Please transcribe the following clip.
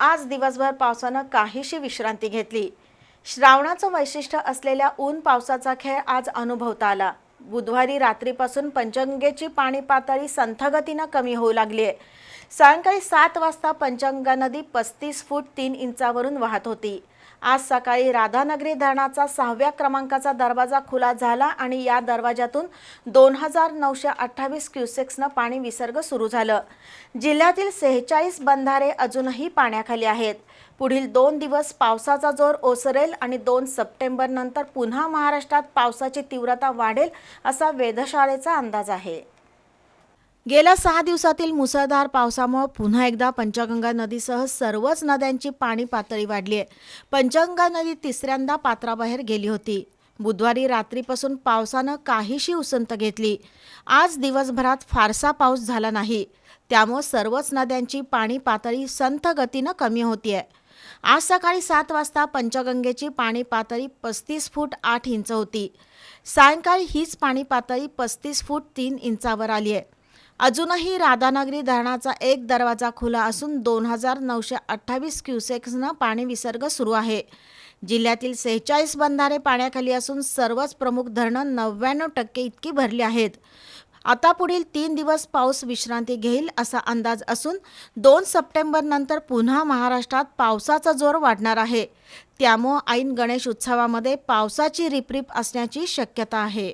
आज दिवसभर पावसानं काहीशी विश्रांती घेतली. श्रावणाचं वैशिष्ट्य असलेल्या ऊन पावसाचा खेळ आज अनुभवता आला. बुधवारी रात्रीपासून पंचगंगेची पाणी पातळी संथगतीनं कमी होऊ लागली आहे सायंकाळी सात वाजता पंचगंगा नदी पस्तीस फूट तीन इंचावरून वाहत होती. आज सकाळी राधानगरी धरणाचा सहाव्या क्रमांकाचा दरवाजा खुला झाला आणि या दरवाजातून दोन हजार नऊशे अठ्ठावीस क्युसेक्सनं पाणी विसर्ग सुरू झालं. जिल्ह्यातील सेहेचाळीस बंधारे अजूनही पाण्याखाली आहेत. पुढील दोन दिवस पावसाचा जोर ओसरेल आणि दोन सप्टेंबर नंतर पुन्हा महाराष्ट्रात पावसाची तीव्रता वाढेल असा वेधशाळेचा अंदाज आहे. गेल्या सहा दिवसातील मुसळधार पावसामुळे पुन्हा एकदा पंचगंगा नदीसह सर्वच नद्यांची पाणी पातळी वाढली आहे. पंचगंगा नदी तिसऱ्यांदा पात्राबाहेर गेली होती. बुधवारी रात्रीपासून पावसानं काहीशी उसंत घेतली. आज दिवसभरात फारसा पाऊस झाला नाही. त्यामुळे सर्वच नद्यांची पाणी पातळी संथ गतीनं कमी होतीये. आज सकाळी सात वाजता पंचगंगेची पाणी पातळी पस्तीस फूट आठ इंच होती. सायंकाळी हीच पाणी पातळी पस्तीस फूट तीन इंचावर आली आहे अजूनही राधानगरी धरणाचा एक दरवाजा खुला असून दोन हजार नऊशे अठ्ठावीस क्युसेक्सनं पाणी विसर्ग सुरू आहे. जिल्ह्यातील सेहेचाळीस बंधारे पाण्याखाली असून सर्वच प्रमुख धरणं नव्याण्णव टक्के इतकी भरली आहेत. आता पुढील तीन दिवस पाऊस विश्रांती घेईल असा अंदाज असून दोन सप्टेंबर नंतर पुन्हा महाराष्ट्रात पावसाचा जोर वाढणार आहे. त्यामुळं ऐन गणेश उत्सवामध्ये पावसाची रिपरिप असण्याची शक्यता आहे.